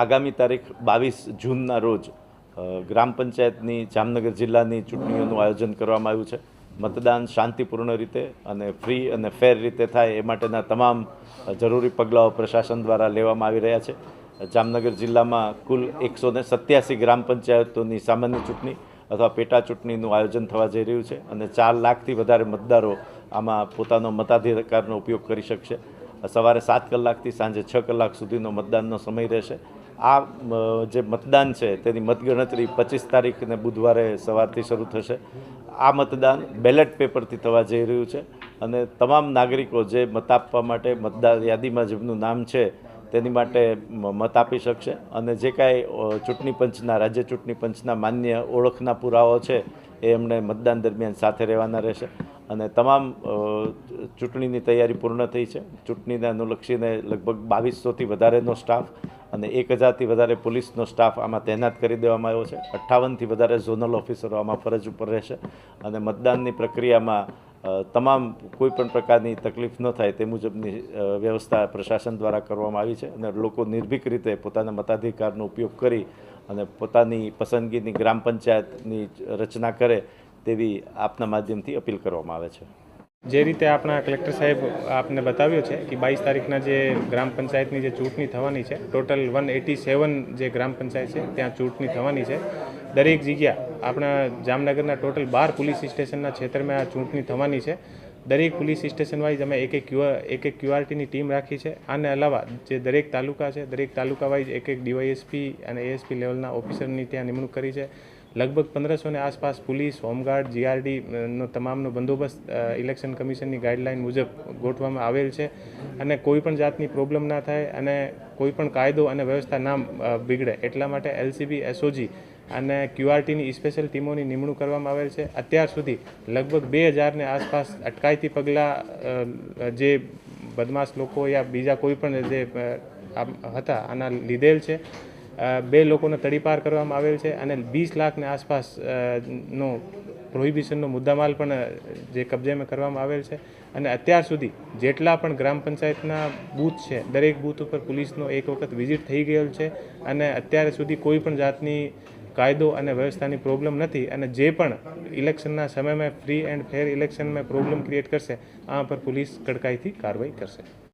આગામી તારીખ બાવીસ જૂનના રોજ ગ્રામ પંચાયતની, જામનગર જિલ્લાની ચૂંટણીઓનું આયોજન કરવામાં આવ્યું છે. મતદાન શાંતિપૂર્ણ રીતે અને ફ્રી અને ફેર રીતે થાય એ માટેના તમામ જરૂરી પગલાઓ પ્રશાસન દ્વારા લેવામાં આવી રહ્યા છે. જામનગર જિલ્લામાં કુલ એકસો સત્યાસી ગ્રામ પંચાયતોની સામાન્ય ચૂંટણી અથવા પેટા ચૂંટણીનું આયોજન થવા જઈ રહ્યું છે અને ચાર લાખથી વધારે મતદારો આમાં પોતાનો મતાધિકારનો ઉપયોગ કરી શકશે. સવારે સાત કલાકથી સાંજે છ કલાક સુધીનો મતદાનનો સમય રહેશે. આ જે મતદાન છે તેની મતગણતરી પચીસ તારીખને બુધવારે સવારથી શરૂ થશે. આ મતદાન બેલેટ પેપરથી થવા જઈ રહ્યું છે અને તમામ નાગરિકો જે મત આપવા માટે મતદાર યાદીમાં જેમનું નામ છે તેની માટે મત આપી શકશે અને જે કાંઈ ચૂંટણી પંચના, રાજ્ય ચૂંટણી પંચના માન્ય ઓળખના પુરાવો છે એ એમણે મતદાન દરમિયાન સાથે રહેવાના રહેશે અને તમામ ચૂંટણીની તૈયારી પૂર્ણ થઈ છે. ચૂંટણીને અનુલક્ષીને લગભગ બાવીસોથી વધારેનો સ્ટાફ અને એક હજારથી વધારે પોલીસનો સ્ટાફ આમાં તૈનાત કરી દેવામાં આવ્યો છે. અઠ્ઠાવનથી વધારે ઝોનલ ઓફિસરો આમાં ફરજ ઉપર રહેશે અને મતદાનની પ્રક્રિયામાં તમામ કોઈ પણ પ્રકારની તકલીફ ન થાય તે મુજબની વ્યવસ્થા પ્રશાસન દ્વારા કરવામાં આવી છે અને લોકો નિર્ભીક રીતે પોતાના મતાધિકારનો ઉપયોગ કરી અને પોતાની પસંદગીની ગ્રામ પંચાયતની રચના કરે તેવી આપના માધ્યમથી અપીલ કરવામાં આવે છે. જે રીતે આપણા કલેક્ટર સાહેબ આપને બતાવ્યું છે કે બાવીસ તારીખના જે ગ્રામ પંચાયતની જે ચૂંટણી થવાની છે, ટોટલ વન એટી સેવન જે ગ્રામ પંચાયત છે, ત્યાં ચૂંટણી થવાની છે. દરેક જગ્યા આપણા જામનગરના ટોટલ બાર પોલીસ સ્ટેશનના ક્ષેત્રમાં આ ચૂંટણી થવાની છે. દરેક પોલીસ સ્ટેશન વાઇઝ અમે એક એક ક્યુઆર એક એક ક્યુઆરટીની ટીમ રાખી છે. આને અલાવા જે દરેક તાલુકા છે, દરેક તાલુકા વાઇઝ એક એક ડીવાયએસપી અને એએસપી લેવલના ઓફિસરની ત્યાં નિમણૂક કરી છે. લગભગ પંદરસોને આસપાસ પોલીસ, હોમગાર્ડ જીઆરડી નો તમામનો બંદોબસ્ત ઇલેક્શન કમિશનની ગાઈડલાઇન મુજબ ગોઠવવામાં આવેલ છે અને કોઈ પણ જાતની પ્રોબ્લેમ ના થાય અને કોઈ પણ કાયદો અને વ્યવસ્થા ના બિગડે. એટલા માટે એલસીબી એસઓજી અને ક્યુઆરટીની સ્પેશિયલ ટીમોની નિમણૂક કરવામાં આવેલ છે. અત્યાર સુધી લગભગ બે હજારને આસપાસ અટકાયતી પગલાં જે બદમાશ લોકો યા બીજા કોઈ પણ જે હતા, આના લીધેલ છે. બે લોકોને તડીપાર કરવામાં આવેલ છે અને વીસ લાખને આસપાસ નો પ્રોહિબિશનનો મુદ્દામાલ પણ જે કબજેમાં કરવામાં આવેલ છે. અને અત્યાર સુધી જેટલા પણ ગ્રામ પંચાયતના બૂથ છે, દરેક બૂથ ઉપર પોલીસનો એક વખત વિઝિટ થઈ ગયેલ છે અને અત્યાર સુધી કોઈ પણ જાતની કાયદો અને વ્યવસ્થાની પ્રોબ્લેમ નથી અને જે પણ ઇલેક્શનના સમયમાં ફ્રી એન્ડ ફેર ઇલેક્શનમાં પ્રોબ્લેમ ક્રિએટ કરશે, આ પર પોલીસ કડકાઈથી કાર્યવાહી કરશે.